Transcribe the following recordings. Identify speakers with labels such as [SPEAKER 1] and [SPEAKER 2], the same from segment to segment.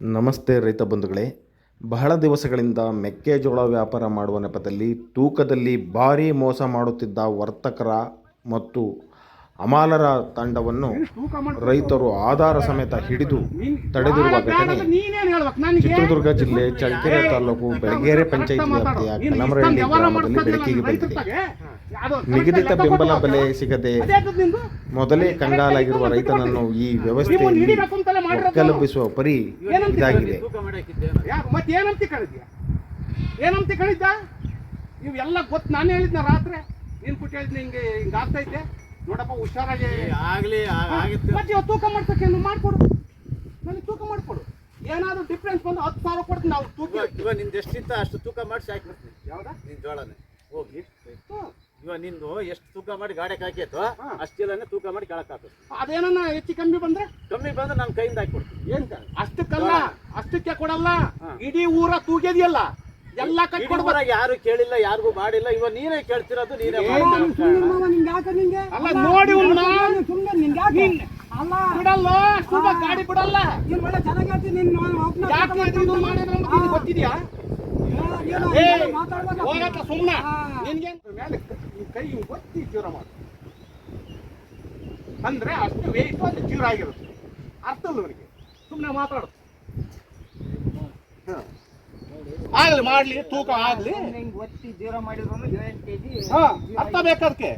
[SPEAKER 1] ನಮಸ್ತೆ ರೈತ ಬಂಧುಗಳೇ. ಬಹಳ ದಿವಸಗಳಿಂದ ಮೆಕ್ಕೆಜೋಳ ವ್ಯಾಪಾರ ಮಾಡುವ ನೆಪದಲ್ಲಿ ತೂಕದಲ್ಲಿ ಭಾರೀ ಮೋಸ ಮಾಡುತ್ತಿದ್ದ ವರ್ತಕರ ಮತ್ತು ಅಮಾಲರ ತಂಡವನ್ನು ರೈತರು ಆಧಾರ ಸಮೇತ ಹಿಡಿದು ತಡೆದಿರುವ ಘಟನೆ ಚಿತ್ರದುರ್ಗ ಜಿಲ್ಲೆ ಚಳ್ಳಕೆರೆ ತಾಲೂಕು ಬೆಳಗೇರೆ ಪಂಚಾಯತ್ ವ್ಯಾಪ್ತಿಯ ಕಲಮರಳ್ಳಿ ಗ್ರಾಮದಲ್ಲಿ ಬೆಳಕಿಗೆ ಬಂದಿದೆ. ನಿಗದಿತ ಬೆಂಬಲ ಬೆಲೆ ಸಿಗದೆ ಮೊದಲೇ ಕಂಗಾಲಾಗಿರುವ ರೈತನನ್ನು ಈ ವ್ಯವಸ್ಥೆಯಲ್ಲಿ ಒಕ್ಕಲೆಬ್ಬಿಸುವ ಪರಿ ಇದಾಗಿದೆ.
[SPEAKER 2] ಮತ್ತೆ ಏನಂತ ಕಳಿದ್ಯಾ ಏನಂತ ಕಳಿದ್ದ ಇವೆಲ್ಲ ಗೊತ್ತು ನಾನು ಹೇಳಿದ್ನ ರಾತ್ರಿ. ನೀನ್ ಕುಟ್ಟಿ ಹೇಳಿದ್ನ ಹಿಂಗೆ ಹಿಂಗ ಆಗ್ತೈತೆ. ನೋಡಪ್ಪ ಹುಷಾರಾಗಿ
[SPEAKER 3] ಆಗ್ಲಿ
[SPEAKER 2] ಮತ್ತೆ ಇವಾಗ ತೂಕ ಮಾಡ್ತಕ್ಕೆ ಮಾಡ್ಕೊಡು. ನನಗೆ ತೂಕ ಮಾಡ್ಕೊಡು. ಏನಾದ್ರು ಡಿಫ್ರೆನ್ಸ್ ಬಂದು ಹತ್ತು ಸಾವಿರ ಕೊಡ್ತೀನಿ ನಾವು ತೂಕ
[SPEAKER 3] ಇವಾಗ ನಿಂದು ಎಷ್ಟಿತ್ತ ಅಷ್ಟು ತೂಕ ಮಾಡಿಸಿ ಹಾಕ್ಬಿಡ್ತೀನಿ
[SPEAKER 2] ಯಾವ್ದಾ?
[SPEAKER 3] ನಿನ್ ಜೋಳನೆ. ಹೋಗಿ. ಇವಾಗ ನಿಂದು ಎಷ್ಟು ತೂಕ ಮಾಡಿ ಗಾಡಿಗೆ ಹಾಕಿತ್ತು
[SPEAKER 2] ಹಾ.
[SPEAKER 3] ಅಷ್ಟಿಲ್ಲನೆ ತೂಕ ಮಾಡಿ ಕೆಳಕ್ ಅದೇನ
[SPEAKER 2] ಅದೇನನ್ನ ಹೆಚ್ಚು ಕಮ್ಮಿ ಬಂದ್ರೆ?
[SPEAKER 3] ಕಮ್ಮಿ ಬಂದ್ರೆ ನಾನು ಕೈಯಿಂದ ಹಾಕ್ಬಿಡ್ತೀನಿ
[SPEAKER 2] ಏನ್ ಅಷ್ಟಕ್ಕಲ್ಲ ಅಷ್ಟಕ್ಕೆ ಕೊಡಲ್ಲ. ಇಡೀ ಊರ ತೂಗ್ಯದಿಯಲ್ಲ ಎಲ್ಲ
[SPEAKER 3] ಇಡೀ
[SPEAKER 2] ಕಟ್ಕೊಡ್ಬೇಕು
[SPEAKER 3] ಯಾರು ಕೇಳಿಲ್ಲ ಯಾರಿಗೂ ಮಾಡಿಲ್ಲ. ಇವಾಗ ನೀನೇ ಕೇಳ್ತಿರೋದು ನೀನೇ
[SPEAKER 2] ನಾನು. ಅಲ್ಲ ನೋಡಿ ನೀನ್ ಬಿಡಲ್ಲ ಗಾಡಿ ಬಿಡಲ್ಲ. ಚೆನ್ನಾಗಿ ಇದು ಮಾಡಿದ್ರು ಗೊತ್ತಿದ್ಯಾ? ಸುಮ್ಮನೆ ನಿನ್ಗೆ? ಕೈ ಒತ್ತಿ ಜೀರ ಮಾಡು. ಅಂದ್ರೆ ಅಷ್ಟು ವೇಯ್ಟು ಅದು ಜೀವನ ಆಗಿರುತ್ತೆ ಅರ್ಥ ಅವರಿಗೆ ಸುಮ್ಮನೆ ಮಾತಾಡು. ಹ. ಆಗ್ಲಿ ಮಾಡ್ಲಿ ತೂಕ ಆಗ್ಲಿ. ಹಾ ಅರ್ಥ ಬೇಕದಕ್ಕೆ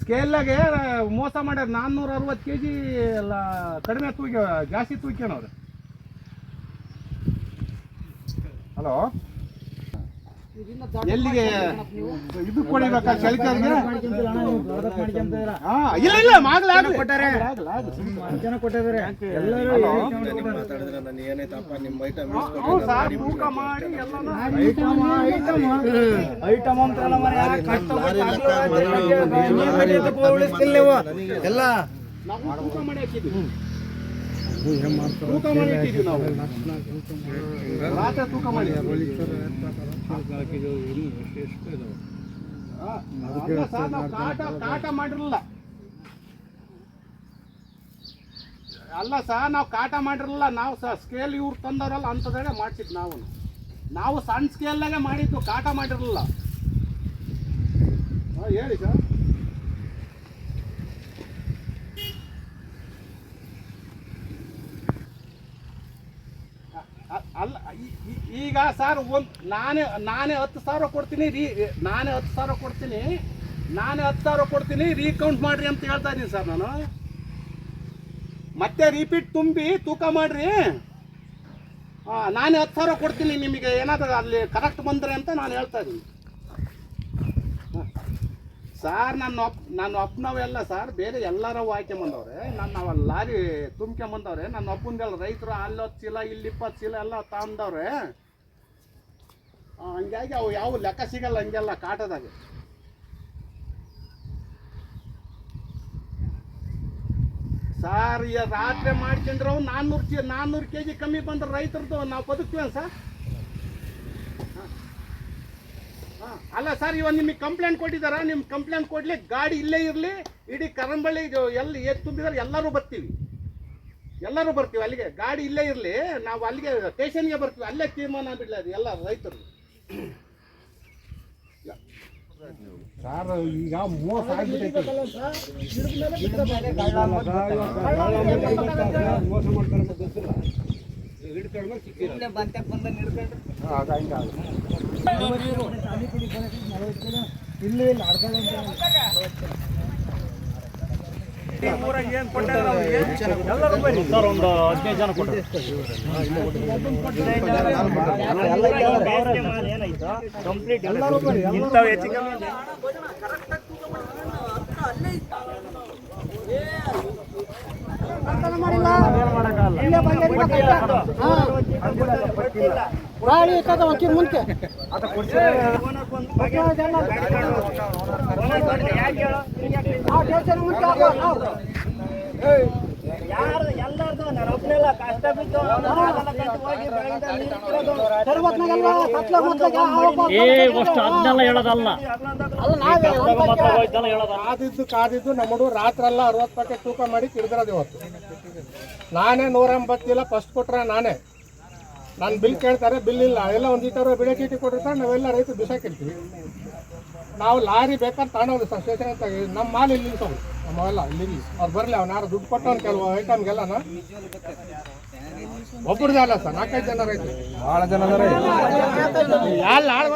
[SPEAKER 2] ಸ್ಕೇಲ್ನಾಗೆ ಮೋಸ ಮಾಡ್ಯಾರ. ನಾನ್ನೂರ ಅರವತ್ತು ಕೆ ಜಿ ಎಲ್ಲ ಕಡಿಮೆ ತೂಕ ಜಾಸ್ತಿ ತೂಕ್ಯನವ್ರೆ. ಹಲೋ ಎಲ್ಲಿಗೆ ಇದು ಕೊಡಿಬೇಕಾ ಚಳಿಕರ್ಗೆ ಹಾ ಇಲ್ಲ ಇಲ್ಲ ಮಾಗ್ಲ ಕೊಟ್ಟಾರೆ. ಆಗ್ಲಿ, ಆಗ್ಲಿ. ಹಲೋ? ಹೌದು ಐಟಮ್ ತೂಕ ಮಾಡಿ ಎಲ್ಲನೂ ನಾವು ತೂಕ ಮಾಡಿ ಹಾಕಿದ್ವಿ ತೂಕ ಮಾಡಿ ಇಟ್ಟಿದ್ವಿ ನಾವು. ರಾತ್ರಿ ತೂಕ ಮಾಡಿ. ಹಾ, ಅಲ್ಲ ಸಹ ನಾವು ಕಾಟ ಕಾಟ ಮಾಡಿರಲ್ಲ. ಅಲ್ಲ ಸಹ ನಾವು ಕಾಟ ಮಾಡಿರಲಿಲ್ಲ ನಾವು ಸಹ ಸ್ಕೇಲ್ ಇವ್ರು ತಂದವರಲ್ಲ ಅಂಥದ್ದೇ ಮಾಡ್ಸಿದ್ದು ನಾವು. ನಾವು ಸಣ್ಣ ಸ್ಕೇಲ್ನಾಗೆ ಮಾಡಿದ್ದು ಕಾಟ ಮಾಡಿರಲಿಲ್ಲ ಹೇಳಿ ಸರ್. ಅಲ್ಲ ಈಗ ಸರ್ ಒಂದು, ನಾನೇ ನಾನೇ ಹತ್ತು ಸಾವಿರ ಕೊಡ್ತೀನಿ, ರೀ, ನಾನೇ ಹತ್ತು ಸಾವಿರ ಕೊಡ್ತೀನಿ, ನಾನೇ ಹತ್ತು ಸಾವಿರ ಕೊಡ್ತೀನಿ ರೀಕೌಂಟ್ ಮಾಡ್ರಿ ಅಂತ ಹೇಳ್ತಾ ಇದ್ದೀನಿ ಸರ್ ನಾನು. ಮತ್ತೆ ರಿಪೀಟ್ ತುಂಬಿ ತೂಕ ಮಾಡ್ರಿ. ಹಾಂ ನಾನೇ ಹತ್ತು ಸಾವಿರ ಕೊಡ್ತೀನಿ ನಿಮಗೆ, ಏನಾದರೂ ಅಲ್ಲಿ ಕರೆಕ್ಟ್ ಬಂದ್ರೆ ಅಂತ ನಾನು ಹೇಳ್ತಾ ಇದ್ದೀನಿ ಸರ್ ನನ್ನ ಅಪ್ ನನ್ನ ಅಪ್ಪನವೆಲ್ಲ ಸಾರ್ ಬೇರೆ ಎಲ್ಲರೂ ಹಾಕ್ಯಂಬಂದವ್ರೆ ನನ್ನ ಅವ ಲಾರಿ ತುಂಬ್ಕೊಂಬಂದವ್ರೆ ನನ್ನ ಅಪ್ಪಂದೆಲ್ಲ ರೈತರು ಅಲ್ಲಿ ಹತ್ತು ಚೀಲ, ಇಲ್ಲಿ ಇಪ್ಪತ್ತು ಚೀಲ ಎಲ್ಲ ತಗೊಂಡವ್ರೆ ಹಂಗಾಗಿ ಅವು ಯಾವ ಲೆಕ್ಕ ಸಿಗಲ್ಲ ಹಂಗೆಲ್ಲ ಕಾಟದಾಗ. ಸಾರ್ ರಾತ್ರಿ ಮಾಡ್ಕೊಂಡ್ರೆ ನಾನ್ನೂರು ಚಿ ನಾನ್ನೂರು ಕೆ ಜಿ ಕಮ್ಮಿ ಬಂದ್ರೆ ರೈತರದ್ದು ನಾವು ಬದುಕ್ತೀವಿ ಸರ್ ಹಾ, ಅಲ್ಲ ಸರ್ ಇವಾಗ ನಿಮಗೆ ಕಂಪ್ಲೇಂಟ್ ಕೊಟ್ಟಿದಾರ ನಿಮ್ಮ ಕಂಪ್ಲೇಂಟ್ ಕೊಡ್ಲಿ ಗಾಡಿ ಇಲ್ಲೇ ಇರಲಿ ಇಡೀ ಕರಂಬಳ್ಳಿ ಇದು ಎಲ್ಲಿ ಏ ತುಂಬಿದಾರೆ ಎಲ್ಲರೂ ಬರ್ತೀವಿ ಎಲ್ಲರೂ ಬರ್ತೀವಿ ಅಲ್ಲಿಗೆ ಗಾಡಿ ಇಲ್ಲೇ ಇರಲಿ ನಾವು ಅಲ್ಲಿಗೆ ಸ್ಟೇಷನ್ಗೆ ಬರ್ತೀವಿ ಅಲ್ಲೇ ತೀರ್ಮಾನ ಬಿಡಲಿ ಅದು ಎಲ್ಲ ರೈತರು ಸರ್ ಈಗ ಮೋಸ
[SPEAKER 4] ಮಾಡ್ತಾರೆ ಇರ್ತದ ಒಂಚೂರು ಮುಂಚೆ ಆ ದೇಶದ ಮುಂಚೆ ಹಾಕೋ, ನಾವು. ತರ್ವತ್ನಾಗೆಲ್ಲ ಕತ್ಲೆ ಇಟ್ಟದ
[SPEAKER 5] ಮಾತ್ರ ಹೋಯ್ತಲ್ಲ ಹೇಳೋದಲ್ಲ.
[SPEAKER 2] ಕಾದಿದ್ದು ಕಾದಿದ್ದು ನಮ್ಮ ಹುಡುಗರು ರಾತ್ರೆಲ್ಲ ಅರವತ್ತು ಪಟ್ಟೆ ತೂಕ ಮಾಡಿ ತಿರ್ದಿರೋದು ಇವತ್ತು. ನಾನೇ ನೂರ ಎಂಬತ್ತಿಲ್ಲ ಫಸ್ಟ್ ಕೊಟ್ರೆ ನಾನೇ. ನಾನು ಬಿಲ್ ಕೇಳ್ತಾರೆ ಬಿಲ್ ಇಲ್ಲ. ಎಲ್ಲ ಒಂದು ಲೀಟರ್ ಬಿಳೆ ಚೀಟಿ ಕೊಟ್ಟಿರ್ತಾರೆ ನಾವೆಲ್ಲ ರೈತರು ಬಿಸಾಕಿರ್ತೀವಿ ನಾವು ಲಾರಿ ಬೇಕಾದ್ರೆ ತಗೊಂಡು ಸರ್ ಸ್ಟೇಷನ್ ಅಂತ ನಮ್ಮ ಮಾಲ್ ಇಲ್ಲಿ ನಿಲ್ಸೋದು. ನಮ್ಮವೆಲ್ಲ ಇಲ್ಲಿ ಅವ್ರು ಬರಲಿ ಅವ್ನು ಯಾರು ದುಡ್ಡು ಕೊಟ್ಟವನು ಕೆಲವು ಐಟಮ್ಗೆಲ್ಲನ ಒಬ್ಬರದೇ ಅಲ್ಲ ಸರ್ ನಾಲ್ಕೈದು ಜನ ರೈತರು. ಭಾಳ ಜನ ಯಾರು ಆಳು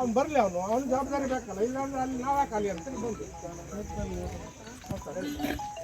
[SPEAKER 2] ಅವ್ನು ಬರಲಿ ಅವನು. ಅವ್ನು ಜವಾಬ್ದಾರಿ ಬೇಕಲ್ಲ. ಇಲ್ಲ ಅಂದ್ರೆ ಅಲ್ಲಿ ನಾವೇ ಖಾಲಿ ಅಂತ ಅಲ್ಲ, ಯಾರು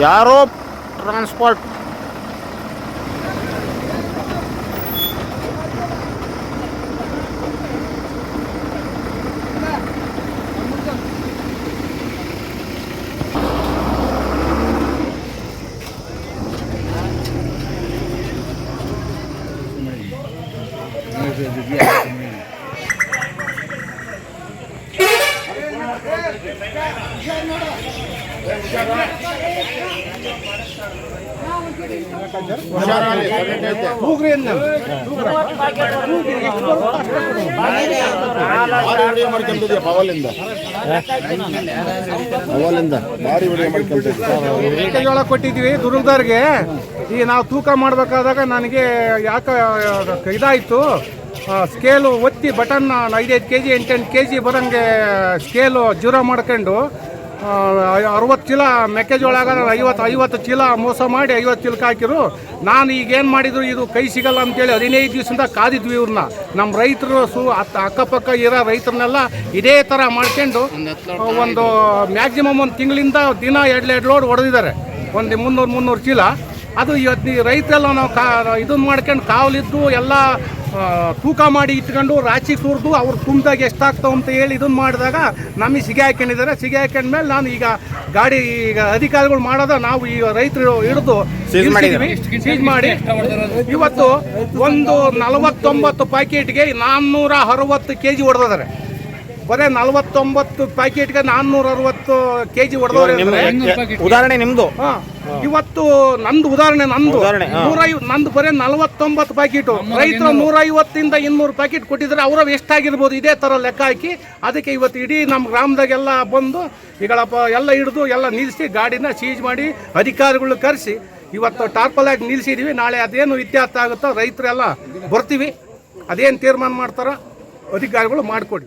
[SPEAKER 2] ಯಾರೋ
[SPEAKER 1] ಟ್ರಾನ್ಸ್ಪೋರ್ಟ್
[SPEAKER 2] ಮೆಕ್ಕೆಜೋಳ ಕೊಟ್ಟಿದ್ವಿ ದುರ್ಗದವ್ರಿಗೆ ಈ ನಾವು ತೂಕ ಮಾಡಬೇಕಾದಾಗ ನನಗೆ ಯಾಕೆ ಇದಾಯಿತು? ಸ್ಕೇಲು ಒತ್ತಿ ಬಟನ್ ಐದೈದು ಕೆ ಜಿ ಎಂಟೆಂಟು ಕೆ ಜಿ ಬರೋಂಗೆ ಸ್ಕೇಲು ಜೀರೋ ಮಾಡ್ಕೊಂಡು ಅರವತ್ತು ಚೀಲ ಮೆಕ್ಕೆಜೋಳ ಆಗೋದ್ರೆ ಐವತ್ತು ಐವತ್ತು ಚೀಲ ಮೋಸ ಮಾಡಿ ಐವತ್ತು ಚೀಲಕ್ಕೆ ಹಾಕಿರು ನಾನು ಈಗ ಏನು ಮಾಡಿದ್ರು, ಇದು ಕೈ ಸಿಗಲ್ಲ ಅಂತೇಳಿ ಹದಿನೈದು ದಿವಸದಿಂದ ಕಾದಿದ್ವಿ ಇವ್ರನ್ನ. ನಮ್ಮ ರೈತರು ಸು ಅತ್ತ ಅಕ್ಕಪಕ್ಕ ಇರೋ ರೈತರನ್ನೆಲ್ಲ ಇದೇ ಥರ ಮಾಡ್ಕೊಂಡು ಒಂದು ಮ್ಯಾಕ್ಸಿಮಮ್ ಒಂದು ತಿಂಗಳಿಂದ ದಿನ ಎರಡು ಎರಡು ಲೋಡ್ ಹೊಡೆದಿದ್ದಾರೆ. ಒಂದು ಮುನ್ನೂರು ಮುನ್ನೂರು ಚೀಲ. ಅದು ಇವತ್ತು ರೈತರೆಲ್ಲ ನಾವು ಕಾ ಇದನ್ನು ಮಾಡ್ಕೊಂಡು ಕಾವಲಿದ್ದು ಎಲ್ಲ ತೂಕ ಮಾಡಿ ಇಟ್ಕೊಂಡು ರಾಚಿ ಸುರಿದು ಅವ್ರು ತುಂಬಿದಾಗ ಎಷ್ಟಾಗ್ತಾವ ಅಂತ ಹೇಳಿ ಇದನ್ನು ಮಾಡಿದಾಗ ನಮಗೆ ಸಿಗಿ ಹಾಕೊಂಡಿದ್ದಾರೆ. ಸಿಗೆ ಹಾಕೊಂಡ್ಮೇಲೆ ನಾನು ಈಗ ಗಾಡಿ ಈಗ ಅಧಿಕಾರಿಗಳು ಮಾಡೋದ ನಾವು ಈಗ ರೈತರು ಹಿಡಿದು ಸೀಜ್ ಮಾಡಿ. ಇವತ್ತು ಒಂದು ನಲವತ್ತೊಂಬತ್ತು ಪ್ಯಾಕೆಟ್ಗೆ ನಾನ್ನೂರ ಅರವತ್ತು ಕೆ ಜಿ ಹೊಡೆದಿದ್ದಾರೆ. ಬರೀ ನಲವತ್ತೊಂಬತ್ತು ಪ್ಯಾಕೆಟ್ಗೆ ನಾನ್ನೂರ ಅರವತ್ತು ಕೆ ಜಿ ಹೊಡೆದವ್ರೆ
[SPEAKER 1] ಉದಾಹರಣೆ ನಿಮ್ದು.
[SPEAKER 2] ಹಾ. ಇವತ್ತು ನಂದು ಉದಾಹರಣೆ ನಂದು.
[SPEAKER 1] ಉದಾಹರಣೆ, ಹಾ.
[SPEAKER 2] ನೂರೈ ನಂದು ಬರೀ ನಲವತ್ತೊಂಬತ್ತು ಪ್ಯಾಕೆಟ್. ರೈತರು ನೂರೈವತ್ತಿಂದ ಇನ್ನೂರು ಪ್ಯಾಕೆಟ್ ಕೊಟ್ಟಿದ್ರೆ ಅವರ ಎಷ್ಟಾಗಿರ್ಬೋದು? ಇದೇ ತರ ಲೆಕ್ಕ ಹಾಕಿ ಅದಕ್ಕೆ ಇವತ್ತು ಇಡೀ ನಮ್ಮ ಗ್ರಾಮದಾಗೆಲ್ಲ ಬಂದು ಈಗಳಪ್ಪ ಎಲ್ಲ ಹಿಡಿದು ಎಲ್ಲ ನಿಲ್ಲಿಸಿ ಗಾಡಿನ ಸೀಜ್ ಮಾಡಿ ಅಧಿಕಾರಿಗಳು ಕರೆಸಿ ಇವತ್ತು ಟಾರ್ಪಲಾಗಿ ನಿಲ್ಲಿಸಿದೀವಿ ನಾಳೆ ಅದೇನು ಇತ್ಯರ್ಥ ಆಗುತ್ತೋ ರೈತರೆಲ್ಲ ಬರ್ತೀವಿ. ಅದೇನು ತೀರ್ಮಾನ ಮಾಡ್ತಾರೋ ಅಧಿಕಾರಿಗಳು ಮಾಡಿಕೊಡಿ.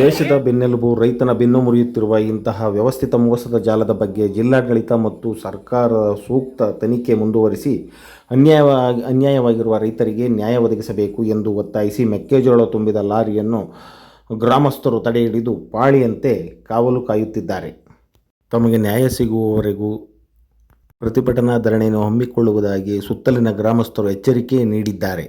[SPEAKER 1] ದೇಶದ ಬೆನ್ನೆಲುಬು, ರೈತನ ಬೆನ್ನು ಮುರಿಯುತ್ತಿರುವ ಇಂತಹ ವ್ಯವಸ್ಥಿತ ಮೋಸದ ಜಾಲದ ಬಗ್ಗೆ ಜಿಲ್ಲಾಡಳಿತ ಮತ್ತು ಸರ್ಕಾರ ಸೂಕ್ತ ತನಿಖೆ ಮುಂದುವರಿಸಿ ಅನ್ಯಾಯವಾಗಿ ಅನ್ಯಾಯವಾಗಿರುವ ರೈತರಿಗೆ ನ್ಯಾಯ ಒದಗಿಸಬೇಕು ಎಂದು ಒತ್ತಾಯಿಸಿ ಮೆಕ್ಕೆಜೋಳ ತುಂಬಿದ ಲಾರಿಯನ್ನು ಗ್ರಾಮಸ್ಥರು ತಡೆ ಹಿಡಿದು ಪಾಳಿಯಂತೆ ಕಾವಲು ಕಾಯುತ್ತಿದ್ದಾರೆ. ತಮಗೆ ನ್ಯಾಯ ಸಿಗುವವರೆಗೂ ಪ್ರತಿಭಟನಾ ಧರಣಿಯನ್ನು ಹಮ್ಮಿಕೊಳ್ಳುವುದಾಗಿ ಸುತ್ತಲಿನ ಗ್ರಾಮಸ್ಥರು ಎಚ್ಚರಿಕೆ ನೀಡಿದ್ದಾರೆ.